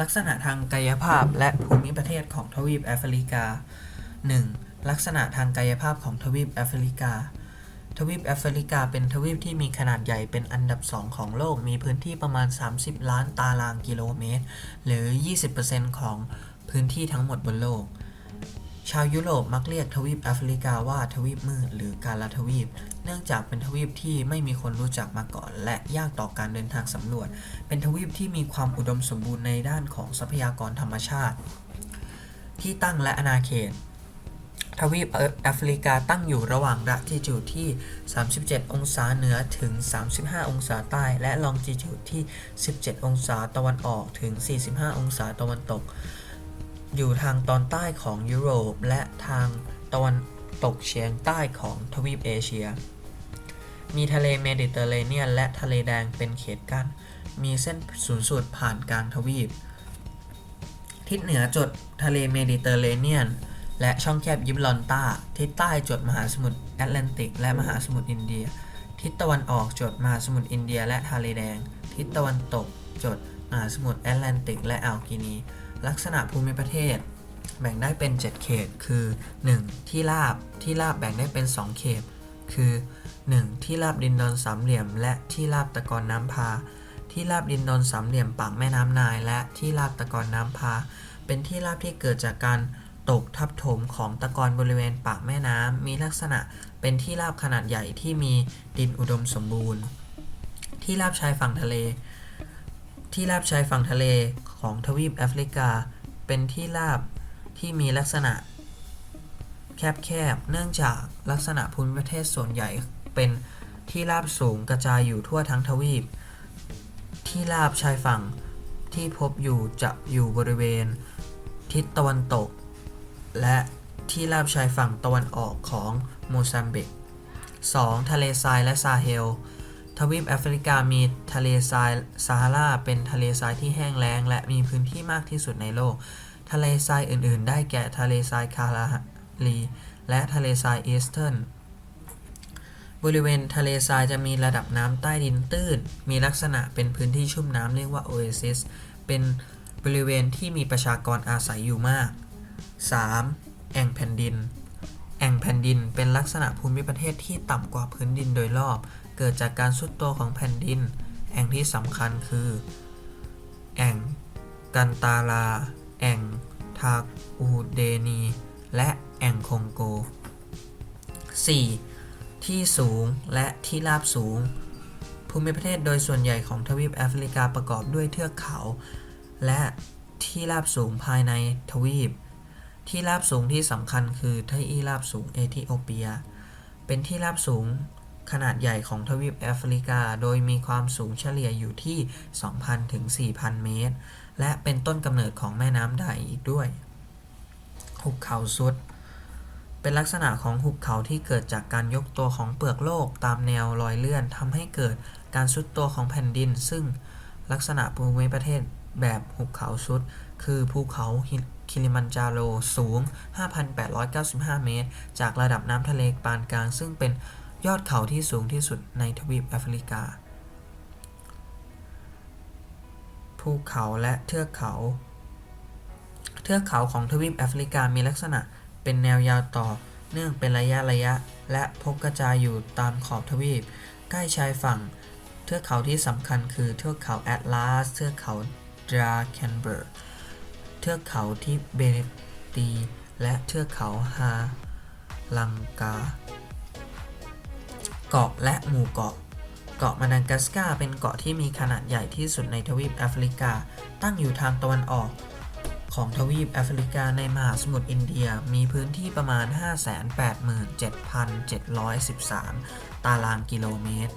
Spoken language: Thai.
ลักษณะทางกายภาพและภูมิประเทศของทวีปแอฟริกา 1. ลักษณะทางกายภาพของทวีปแอฟริกา ทวีปแอฟริกาเป็นทวีปที่มีขนาดใหญ่เป็นอันดับสองของโลก มีพื้นที่ประมาณ 30 ล้านตารางกิโลเมตร หรือ 20%ของพื้นที่ทั้งหมดบนโลก ชาวยุโรปมักเรียกทวีปแอฟริกาว่าทวีปมืดหรือกาลาทวีป เนื่องจากเป็นทวีปที่ไม่มีคนรู้จักมาก่อน และยากต่อการเดินทางสำรวจ เป็นทวีปที่มีความอุดมสมบูรณ์ในด้านของทรัพยากรธรรมชาติ ที่ตั้งและอาณาเขต ทวีปแอฟริกาตั้งอยู่ระหว่างละติจูดที่ 37 องศาเหนือถึง 35 องศาใต้ และลองจิจูดที่ 17 องศาตะวันออกถึง 45 องศาตะวันตก อยู่ทางตอนใต้ของยุโรปและทางตะวันตกเฉียงใต้ของทวีปเอเชีย มีทะเลเมดิเตอร์เรเนียนและทะเลแดงเป็นเขตกั้น มีเส้นศูนย์สูตรผ่านกลางทวีป ทิศเหนือจดทะเลเมดิเตอร์เรเนียน และช่องแคบยิบรอนตาทิศใต้จดมหาสมุทรแอตแลนติก และมหาสมุทรอินเดีย ทิศตะวันออกจดมหาสมุทรอินเดีย และทะเลแดง ทิศตะวันตกจดมหาสมุทรแอตแลนติก และอ่าวกินี ลักษณะภูมิประเทศ แบ่งได้เป็น 7 เขต คือ 1. ที่ราบ ที่ราบแบ่งได้เป็น 2 เขต คือ 1. ที่ราบดินดอนสามเหลี่ยม และที่ราบตะกอนน้ำพา ที่ราบดินดอนสามเหลี่ยมปากแม่น้ำนาย และที่ราบตะกอนน้ำพา เป็นที่ราบที่เกิดจากการตกทับถมของตะกอนบริเวณปากแม่น้ำ มีลักษณะเป็นที่ราบขนาดใหญ่ที่มีดินอุดมสมบูรณ์ ที่ราบชายฝั่งทะเล ที่ราบชายฝั่งทะเลของทวีปแอฟริกา เป็นที่ราบที่มีลักษณะ แคบๆ เนื่องจากลักษณะภูมิประเทศส่วนใหญ่เป็นที่ราบสูงกระจายอยู่ทั่วทั้งทวีป ที่ราบชายฝั่งที่พบอยู่จะอยู่บริเวณ ทิศตะวันตก และที่ราบชายฝั่งตะวันออกของโมซัมบิก 2. ทะเลทรายและซาเฮล ทวีปแอฟริกามีทะเลทรายซาฮาราเป็นทะเลทรายที่แห้งแล้ง และมีพื้นที่มากที่สุดในโลก ทะเลทรายอื่น ๆ ได้แก่ทะเลทรายคาราลี และทะเลทรายอีสเทิร์นบริเวณทะเลทรายจะมีระดับน้ำใต้ดินตื้น มีลักษณะเป็นพื้นที่ชุ่มน้ำเรียกว่าโอเอซิส เป็นบริเวณที่มีประชากรอาศัยอยู่มาก 3. แอ่งแผ่นดิน แอ่งแผ่นดินเป็นลักษณะภูมิประเทศที่ต่ำกว่าพื้นดินโดยรอบ เกิดจากการสุดตัวของแผ่นดิน แอ่งที่สำคัญคือ แอ่งกันตาลา แอ่งทาอูเดนี และแอ่งคงโก 4. ที่สูงและที่ราบสูง ภูมิประเทศโดยส่วนใหญ่ของทวีปแอฟริกาประกอบด้วยเทือกเขา และที่ราบสูงภายในทวีป ที่ราบสูงที่สำคัญคือที่ราบสูงเอธิโอเปีย เป็นที่ราบสูง ขนาดใหญ่ของทวีปแอฟริกา โดยมีความสูงเฉลี่ยอยู่ที่ 2,000 ถึง 4,000 เมตร และเป็นต้นกำเนิดของแม่น้ำไดอีกด้วย หุบเขาสุด เป็นลักษณะของหุบเขาที่เกิดจากการยกตัวของเปลือกโลกตามแนวรอยเลื่อนทำให้เกิดการซุดตัวของแผ่นดิน ซึ่งลักษณะภูมิประเทศแบบหุบเขาสุด คือภูเขาคิลิมันจาโรสูง 5,895 เมตร จากระดับน้ำทะเลปานกลาง ซึ่งเป็น ยอดเขาที่สูงที่สุดในทวีปแอฟริกา ภูเขาและเทือกเขา เทือกเขาของทวีปแอฟริกามีลักษณะเป็นแนวยาวต่อเนื่องเป็นระยะระยะ และพบกระจายอยู่ตามขอบทวีป ใกล้ชายฝั่ง เทือกเขาที่สำคัญคือเทือกเขาแอตลาส เทือกเขาดราเคนเบิร์ก เทือกเขาที่เบเนตี และเทือกเขาฮาลังกา เกาะและหมู่เกาะ เกาะมาดากัสการ์เป็นเกาะที่มีขนาดใหญ่ที่สุดในทวีปแอฟริกา ตั้งอยู่ทางตะวันออก ของทวีปแอฟริกาในมหาสมุทรอินเดียมีพื้นที่ประมาณ 587,713 ตารางกิโลเมตร